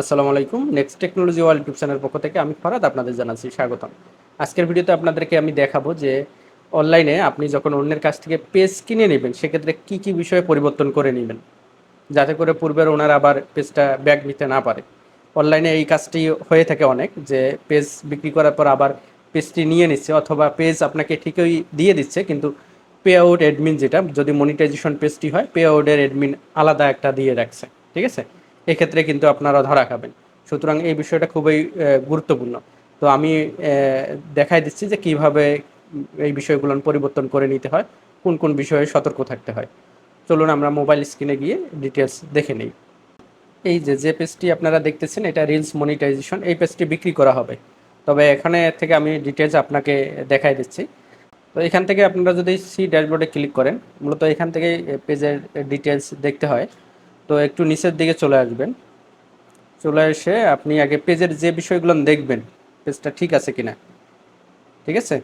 আসসালামু আলাইকুম। Next technology world YouTube channel পক্ষ থেকে আমি ফরাদ, আপনাদের জানাচ্ছি স্বাগতম। আজকের ভিডিওতে আপনাদেরকে আমি দেখাবো যে অনলাইনে আপনি যখন অন্যের কাছ থেকে পেজ কিনে নেবেন, সেক্ষেত্রে কি কি বিষয়ে পরিবর্তন করে নেবেন? যাতে করে পূর্বের ওনার আবার পেজটা ব্যাগ নিতে না পারে। অনলাইনে এই কাজটি হয়ে থাকে অনেক যে পেজ বিক্রি করার পর আবার পেজটি নিয়ে নিচ্ছে অথবা পেজ আপনাকে ঠিকই দিয়ে দিচ্ছে, কিন্তু পে আউট অ্যাডমিন যেটা, যদি মনিটাইজেশন পেজটি হয় পে আউটের অ্যাডমিন আলাদা একটা দিয়ে রাখছে। ঠিক আছে? এক্ষেত্রে কিন্তু আপনারা ধরা খাবেন। সুতরাং এই বিষয়টা খুবই গুরুত্বপূর্ণ। তো আমি দেখাই দিচ্ছি যে কীভাবে এই বিষয়গুলো পরিবর্তন করে নিতে হয়, কোন কোন বিষয়ে সতর্ক থাকতে হয়। চলুন আমরা মোবাইল স্ক্রিনে গিয়ে ডিটেলস দেখে নিই। এই যে যে পেজটি আপনারা দেখতেছেন, এটা রিলস মনিটাইজেশন, এই পেজটি বিক্রি করা হবে। তবে এখানে থেকে আমি ডিটেলস আপনাকে দেখাই দিচ্ছি। তো এখান থেকে আপনারা যদি সি ড্যাশবোর্ডে ক্লিক করেন, মূলত এখান থেকে পেজের ডিটেলস দেখতে হয়। তো একটু নিচের দিকে চলে আসবেন। চলে এসে আপনি আগে পেজের যে বিষয়গুলো দেখবেন, পেজটা ঠিক আছে কিনা? ঠিক আছে?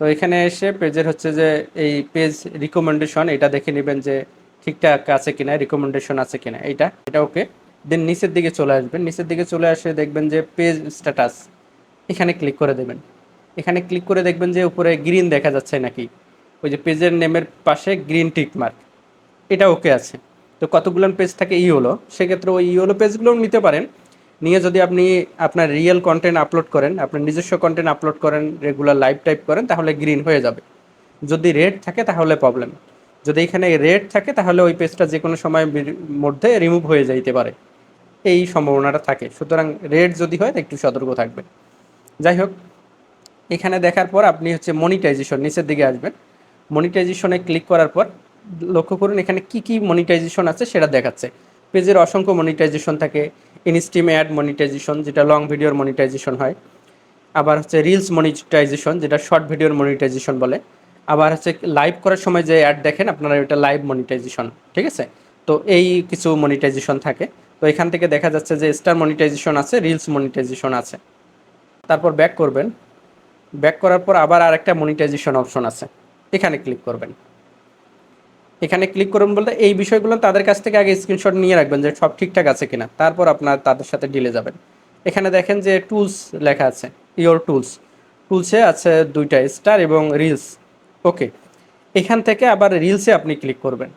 তো এখানে এসে পেজের হচ্ছে যে এই পেজ রিকমেন্ডেশন এটা দেখে নেবেন যে ঠিকঠাক আছে কিনা রিকমেন্ডেশন আছে কিনা, এইটা, এটা ওকে। দেন নিচের দিকে চলে আসবেন। নিচের দিকে চলে আসে দেখবেন যে পেজ স্ট্যাটাস এখানে ক্লিক করে দেবেন। এখানে ক্লিক করে দেখবেন যে উপরে গ্রিন দেখা যাচ্ছে নাকি? ওই যে পেজের নেমের পাশে গ্রিন টিক মার্ক এটা ওকে আছে। তো কতগুলো পেজ থাকে ইওলো সেক্ষেত্রে ওই ইওলো হলো পেজগুলোও নিতে পারেন। নিয়ে যদি আপনি আপনার রিয়েল কন্টেন্ট আপলোড করেন, আপনার নিজস্ব কন্টেন্ট আপলোড করেন রেগুলার লাইভ টাইপ করেন, তাহলে গ্রিন হয়ে যাবে। যদি রেড থাকে তাহলে প্রবলেম যদি এখানে রেড থাকে তাহলে ওই পেজটা যে কোনো সময় মধ্যে রিমুভ হয়ে যাইতে পারে। এই সম্ভাবনাটা থাকে। সুতরাং রেড যদি হয় একটু সতর্ক থাকবেন। যাই হোক, এখানে দেখার পর আপনি হচ্ছে মনিটাইজেশন নিচের দিকে আসবেন। মনিটাইজেশনে ক্লিক করার পর লক্ষ্য করুন, এখানে কি কি মনিটাইজেশন আছে সেটা দেখাচ্ছে। পেজের অসংখ্য মনিটাইজেশন থাকে ইনস্টিম অ্যাড মনিটাইজেশন যেটা লং ভিডিওর মনিটাইজেশন হয়। আবার হচ্ছে রিলস মনিটাইজেশন যেটা শর্ট ভিডিওর মনিটাইজেশন বলে। আবার হচ্ছে লাইভ করার সময় যে অ্যাড দেখেন, আপনারা এটা লাইভ মনিটাইজেশন ঠিক আছে? তো এই কিছু মনিটাইজেশন থাকে। তো এখান থেকে দেখা যাচ্ছে যে স্টার মনিটাইজেশন আছে রিলস মনিটাইজেশন আছে। তারপর ব্যাক করবেন। ব্যাক করার পর আবার আরেকটা মনিটাইজেশন অপশন আছে। এখানে ক্লিক করবেন। এখানে ক্লিক করুন বলতে এই বিষয়গুলো তাদের কাছ থেকে আগে স্ক্রিনশট নিয়ে রাখবেন যে সব ঠিকঠাক আছে কিনা। তারপর আপনার তাদের সাথে ডিলে যাবেন। এখানে দেখেন যে টুলস লেখা আছে ইওর টুলস টুলসে আছে দুইটা স্টার এবং রিলস ওকে এখান থেকে আবার রিলসে আপনি ক্লিক করবেন।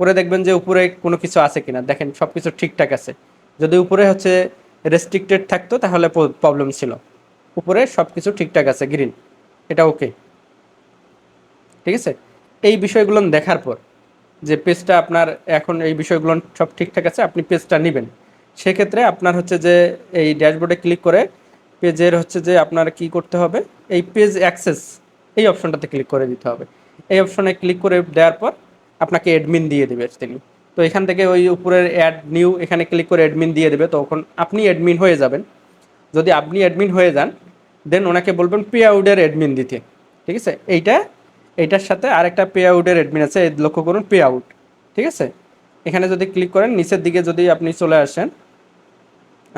করে দেখবেন যে উপরে কোনো কিছু আছে কিনা। দেখেন সব কিছু ঠিকঠাক আছে। যদি উপরে হচ্ছে রেস্ট্রিক্টেড থাকতো তাহলে প্রবলেম ছিল। উপরে সব কিছু ঠিকঠাক আছে গ্রিন এটা ওকে ঠিক আছে? এই বিষয়গুলো দেখার পর যে পেজটা আপনার এখন এই বিষয়গুলো সব ঠিকঠাক আছে, আপনি পেজটা নেবেন। সেক্ষেত্রে আপনার হচ্ছে যে এই ড্যাশবোর্ডে ক্লিক করে পেজের হচ্ছে যে আপনার কি করতে হবে, এই পেজ অ্যাক্সেস এই অপশনটাতে ক্লিক করে দিতে হবে। এই অপশনে ক্লিক করে দেওয়ার পর আপনাকে অ্যাডমিন দিয়ে দেবে তিনি তো এখান থেকে ওই উপরের অ্যাড নিউ, এখানে ক্লিক করে অ্যাডমিন দিয়ে দেবে তখন আপনি অ্যাডমিন হয়ে যাবেন। যদি আপনি অ্যাডমিন হয়ে যান, দেন ওনাকে বলবেন পে আউটের অ্যাডমিন দিতে। ঠিক আছে? এইটা এইটার সাথে আরেকটা পে আউটের অ্যাডমিন আছে লক্ষ্য করুন পে আউট ঠিক আছে? এখানে যদি ক্লিক করেন, নিচের দিকে যদি আপনি চলে আসেন,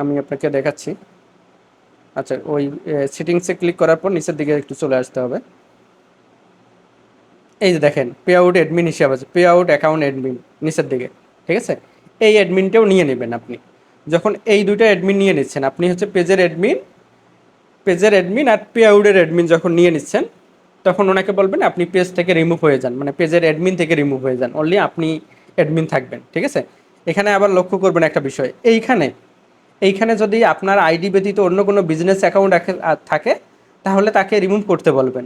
আমি আপনাকে দেখাচ্ছি। আচ্ছা ওই সেটিংসে ক্লিক করার পর নিচের দিকে একটু চলে আসতে হবে। এই যে দেখেন পে আউট অ্যাডমিন হিসাব আছে পে আউট অ্যাকাউন্ট অ্যাডমিন নিচের দিকে, ঠিক আছে? এই অ্যাডমিনটাও নিয়ে নেবেন আপনি। যখন এই দুইটা অ্যাডমিন নিয়ে নিচ্ছেন, আপনি হচ্ছে পেজের অ্যাডমিন পেজের অ্যাডমিন আর পে আউটের অ্যাডমিন যখন নিয়ে নিচ্ছেন তখন ওনাকে বলবেন, আপনি পেজ থেকে রিমুভ হয়ে যান। মানে পেজের অ্যাডমিন থেকে রিমুভ হয়ে যান। অনলি আপনি অ্যাডমিন থাকবেন, ঠিক আছে? এখানে আবার লক্ষ্য করবেন একটা বিষয়। এইখানে এইখানে যদি আপনার আইডি ব্যতীত অন্য কোনো বিজনেস অ্যাকাউন্ট থাকে, তাহলে তাকে রিমুভ করতে বলবেন,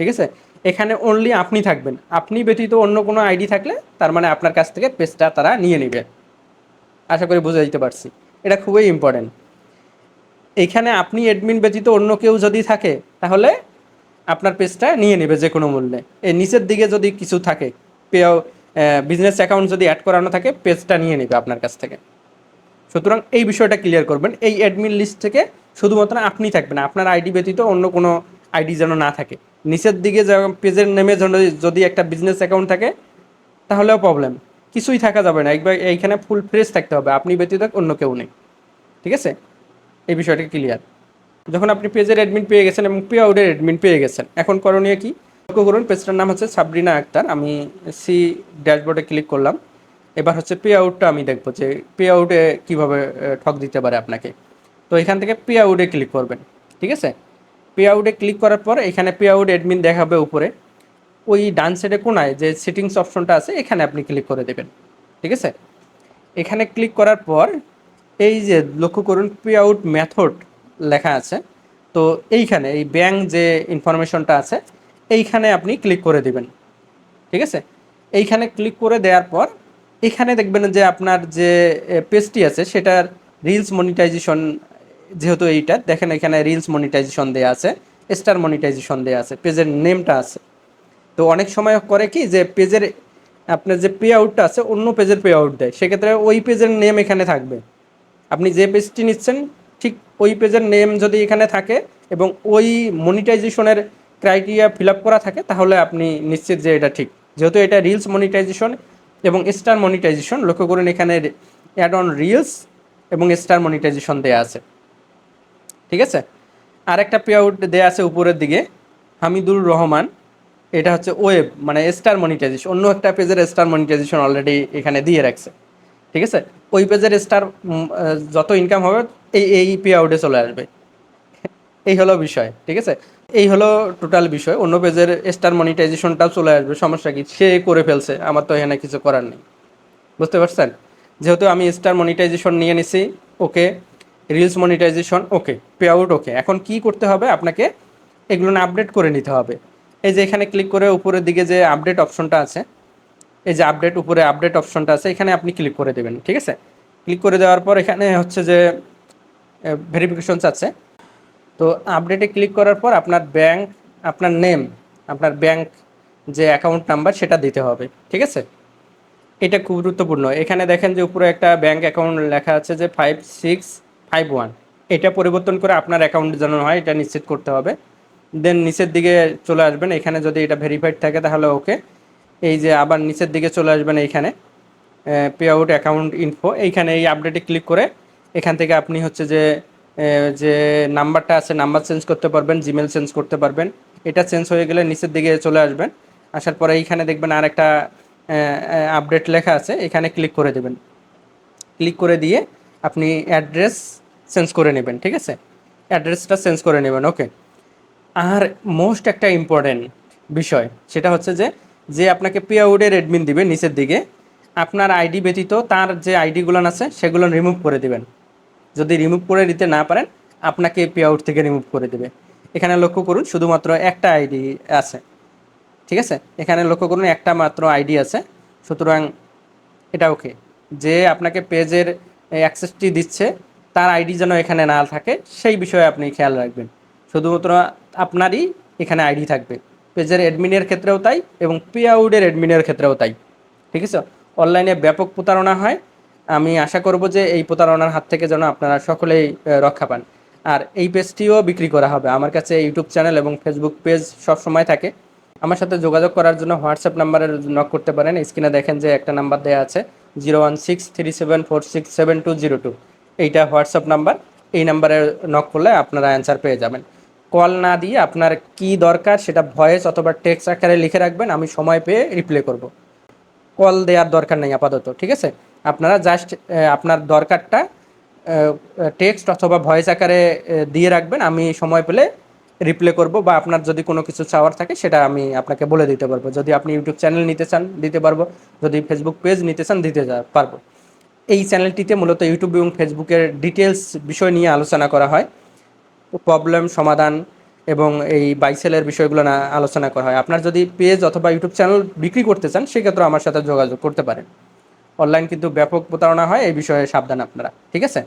ঠিক আছে? এখানে অনলি আপনি থাকবেন। আপনি ব্যতীত অন্য কোনো আইডি থাকলে, তার মানে আপনার কাছ থেকে পেজটা তারা নিয়ে নেবে। আশা করি বুঝে দিতে পারছি। এটা খুবই ইম্পর্টেন্ট এইখানে আপনি অ্যাডমিন ব্যতীত অন্য কেউ যদি থাকে, তাহলে আপনার পেজটা নিয়ে নেবে যে কোনো মূল্যে। এই নিচের দিকে যদি কিছু থাকে পে বিজনেস অ্যাকাউন্ট যদি অ্যাড করানো থাকে পেজটা নিয়ে নেবে আপনার কাছ থেকে। সুতরাং এই বিষয়টা ক্লিয়ার করবেন। এই অ্যাডমিন লিস্ট থেকে শুধুমাত্র আপনি থাকবেন, আপনার আইডি ব্যতীত অন্য কোনো আইডি যেন না থাকে। নিচের দিকে পেজের নেমে যদি একটা বিজনেস অ্যাকাউন্ট থাকে, তাহলেও প্রবলেম কিছুই থাকা যাবে না। একবার এইখানে ফুল ফ্রেশ থাকতে হবে। আপনি ব্যতীত অন্য কেউ নেই। ঠিক আছে? এই বিষয়টা ক্লিয়ার যখন আপনি পেজের অ্যাডমিন পেয়ে গেছেন এবং পে আউটের অ্যাডমিন পেয়ে গেছেন, এখন করণীয় কি? লক্ষ্য করুন পেজটার নাম হচ্ছে সাবরিনা আক্তার। আমি সি ড্যাশবোর্ডে ক্লিক করলাম। এবার হচ্ছে পে আউটটা আমি দেখব যে পে আউটে কীভাবে ঠক দিতে পারে আপনাকে। তো এখান থেকে পে আউটে ক্লিক করবেন, ঠিক আছে? পে আউটে ক্লিক করার পর এখানে পে আউট অ্যাডমিন দেখাবে উপরে। ওই ডান সাইডে কোনায় যে সেটিংস অপশনটা আছে, এখানে আপনি ক্লিক করে দেবেন, ঠিক আছে? এখানে ক্লিক করার পর এই যে লক্ষ্য করুন পে আউট মেথড লেখা আছে। তো এইখানে এই ব্যাংক যে ইনফরমেশনটা আছে, এইখানে আপনি ক্লিক করে দিবেন। ঠিক আছে? এইখানে ক্লিক করে দেওয়ার পর, এখানে দেখবেন যে আপনার যে পেজটি আছে, সেটার রিলস মনিটাইজেশন যেহেতু এইটা, দেখেন এখানে রিলস মনিটাইজেশন দেওয়া আছে স্টার মনিটাইজেশন দেওয়া আছে পেজের নেমটা আছে। তো অনেক সময় করে কি যে পেজের আপনার যে পে আউটটা আছে, অন্য পেজের পে আউট দেয়। সেক্ষেত্রে ওই পেজের নেম এখানে থাকবে। আপনি যে পেজটি নিচ্ছেন ঠিক ওই পেজের নেম যদি এখানে থাকে এবং ওই মনিটাইজেশনের ক্রাইটেরিয়া ফিল করা থাকে, তাহলে আপনি নিশ্চিত যে এটা ঠিক। যেহেতু এটা রিলস মনিটাইজেশন এবং স্টার মনিটাইজেশন লক্ষ্য করুন এখানে অ্যাড অন রিলস এবং স্টার মনিটাইজেশন দেওয়া আছে। ঠিক আছে? আর একটা পে আউট দেওয়া আছে উপরের দিকে, হামিদুর রহমান। এটা হচ্ছে ওয়েব মানে স্টার মনিটাইজেশন অন্য একটা পেজের স্টার মনিটাইজেশন অলরেডি এখানে দিয়ে রাখছে। ঠিক আছে? ওই পেজের স্টার যত ইনকাম হবে এই এই পে আউটে চলে আসবে। এই হলো বিষয়, ঠিক আছে? এই হলো টোটাল বিষয়। অন্য পেজের স্টার মনিটাইজেশনটাও চলে আসবে, সমস্যা কি? সে করে ফেলছে, আমার তো এখানে কিছু করার নেই। বুঝতে পারছেন? যেহেতু আমি স্টার মনিটাইজেশন নিয়ে নিছি okay reels monetization okay pay out okay এখন কি করতে হবে? আপনাকে এগুলো না আপডেট করে নিতে হবে। এই যে এখানে ক্লিক করে উপরের দিকে যে আপডেট অপশনটা আছে, এই যে আপডেট উপরে আপডেট অপশনটা আছে, এখানে আপনি ক্লিক করে দেবেন, ঠিক আছে? ক্লিক করে দেওয়ার পর এখানে হচ্ছে যে ভেরিফিকেশনস আছে। তো আপডেটে ক্লিক করার পর আপনার ব্যাংক আপনার নেম আপনার ব্যাংক যে অ্যাকাউন্ট নাম্বার সেটা দিতে হবে, ঠিক আছে? এটা খুব গুরুত্বপূর্ণ। এখানে দেখেন যে উপরে একটা ব্যাংক অ্যাকাউন্ট লেখা আছে যে ফাইভ সিক্স ফাইভ ওয়ান এটা পরিবর্তন করে আপনার অ্যাকাউন্ট যেন হয়, এটা নিশ্চিত করতে হবে। দেন নিচের দিকে চলে আসবেন। এখানে যদি এটা ভেরিফাইড থাকে তাহলে ওকে এই যে আবার নিচের দিকে চলে আসবেন এইখানে। পে আউট অ্যাকাউন্ট ইনফো এইখানে এই আপডেটে ক্লিক করে এখান থেকে আপনি হচ্ছে যে যে নাম্বারটা আছে, নাম্বার চেঞ্জ করতে পারবেন জিমেল চেঞ্জ করতে পারবেন। এটা চেঞ্জ হয়ে গেলে নিচের দিকে চলে আসবেন। আসার পরে এইখানে দেখবেন আর একটা আপডেট লেখা আছে, এখানে ক্লিক করে দেবেন। ক্লিক করে দিয়ে আপনি অ্যাড্রেস চেঞ্জ করে নেবেন, ঠিক আছে? অ্যাড্রেসটা চেঞ্জ করে নেবেন, ওকে। আর মোস্ট একটা ইম্পর্টেন্ট বিষয়, সেটা হচ্ছে যে যে আপনাকে পে আউটের অ্যাডমিন দিবে নিচের দিকে, আপনার আইডি ব্যতীত তার যে আইডিগুলো আছে, সেগুলো রিমুভ করে দিবেন। যদি রিমুভ করে দিতে না পারেন, আপনাকে পে আউট থেকে রিমুভ করে দেবে। এখানে লক্ষ্য করুন, শুধুমাত্র একটা আইডি আছে। ঠিক আছে? এখানে লক্ষ্য করুন, একটা মাত্র আইডি আছে। সুতরাং এটা ওকে যে আপনাকে পেজের অ্যাক্সেসটি দিচ্ছে, তার আইডি যেন এখানে না থাকে, সেই বিষয়ে আপনি খেয়াল রাখবেন। শুধুমাত্র আপনারই এখানে আইডি থাকবে। পেজের অ্যাডমিনের ক্ষেত্রেও তাই এবং পে আউটের অ্যাডমিনের ক্ষেত্রেও তাই। ঠিক আছে? অনলাইনে ব্যাপক প্রতারণা হয়। আমি আশা করব যে এই প্রতারণার হাত থেকে যেন আপনারা সকলেই রক্ষা পান। আর এই পেজটিও বিক্রি করা হবে। আমার কাছে ইউটিউব চ্যানেল এবং ফেসবুক পেজ সব সময় থাকে। আমার সাথে যোগাযোগ করার জন্য হোয়াটসঅ্যাপ নাম্বারে নক করতে পারেন। স্ক্রিনে দেখেন যে একটা নাম্বার দেওয়া আছে zero one six three seven four six seven two zero two এইটা হোয়াটসঅ্যাপ নাম্বার এই নাম্বারে নক করলে আপনারা অ্যান্সার পেয়ে যাবেন। কল না দিয়ে আপনার কি দরকার সেটা ভয়েস অথবা টেক্সট আকারে লিখে রাখবেন। আমি সময় পেয়ে রিপ্লাই করব। কল দেওয়ার দরকার নেই আপাতত, ঠিক আছে? আপনারা জাস্ট আপনার দরকারটা টেক্সট অথবা ভয়েস আকারে দিয়ে রাখবেন। আমি সময় পেলে রিপ্লে করব বা আপনার যদি কোনো কিছু চাওয়ার থাকে, সেটা আমি আপনাকে বলে দিতে পারব। যদি আপনি ইউটিউব চ্যানেল নিতে চান, দিতে পারব। যদি ফেসবুক পেজ নিতে চান, দিতে পারব। এই চ্যানেলটিতে মূলত ইউটিউব এবং ফেসবুকের ডিটেলস বিষয় নিয়ে আলোচনা করা হয়। প্রবলেম সমাধান এবং এই বাইসেলের বিষয়গুলো না আলোচনা করা হয়। আপনার যদি পেজ অথবা ইউটিউব চ্যানেল বিক্রি করতে চান, সেক্ষেত্রে আমার সাথে যোগাযোগ করতে পারেন। অনলাইন কিন্তু ব্যাপক প্রতারণা হয়, এই বিষয়ে সাবধান আপনারা, ঠিক আছে?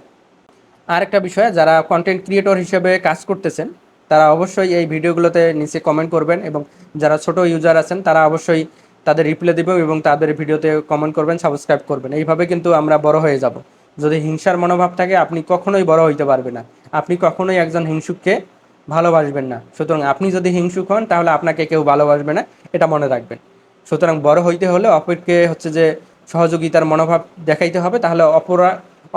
আর একটা বিষয়, যারা কন্টেন্ট ক্রিয়েটর হিসেবে কাজ করতেছেন, তারা অবশ্যই এই ভিডিওগুলোতে নিচে কমেন্ট করবেন এবং যারা ছোট ইউজার আছেন, তারা অবশ্যই তাদের রিপ্লাই দেবেন এবং তাদের ভিডিওতে কমেন্ট করবেন সাবস্ক্রাইব করবেন। এইভাবে কিন্তু আমরা বড় হয়ে যাব। যদি হিংসার মনোভাব থাকে, আপনি কখনোই বড় হইতে পারবেন না। আপনি কখনোই একজন হিংসুককে ভালোবাসবেন না। সুতরাং আপনি যদি হিংসুক হন, তাহলে আপনাকে কেউ ভালোবাসবে না, এটা মনে রাখবেন। সুতরাং বড় হইতে হলে অপরকে হচ্ছে যে সহযোগিতার মনোভাব দেখাইতে হবে, তাহলে অপরা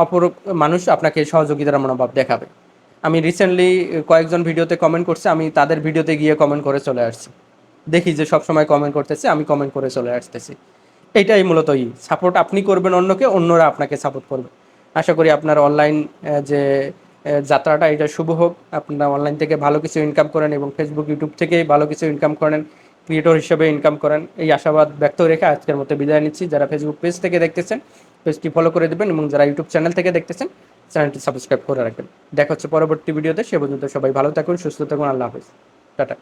অপর মানুষ আপনাকে সহযোগিতার মনোভাব দেখাবে। আমি রিসেন্টলি কয়েকজন ভিডিওতে কমেন্ট করছে, আমি তাদের ভিডিওতে গিয়ে কমেন্ট করে চলে আসছি। দেখি যে সব সময় কমেন্ট করতেছে, আমি কমেন্ট করে চলে আসতেছি। এইটাই মূলত ই সাপোর্ট আপনি করবেন অন্যকে, অন্যরা আপনাকে সাপোর্ট করবে। আশা করি আপনার অনলাইন যে যাত্রাটা, এটা শুভ হোক। আপনারা অনলাইন থেকে ভালো কিছু ইনকাম করেন এবং ফেসবুক ইউটিউব থেকে ভালো কিছু ইনকাম করেন। ক্রিয়েটর হিসেবে ইনকাম করেন এই আশাবাদ ব্যক্ত রেখে আজকের মতো বিদায় নিচ্ছি। যারা ফেসবুক পেজ থেকে দেখতেছেন পেজটি ফলো করে দেবেন এবং যারা ইউটিউব চ্যানেল থেকে দেখতেছেন চ্যানেলটি সাবস্ক্রাইব করে রাখবেন। দেখা হচ্ছে পরবর্তী ভিডিওতে। সে পর্যন্ত সবাই ভালো থাকুন, সুস্থ থাকুন। আল্লাহ হাফিজ। টাটা।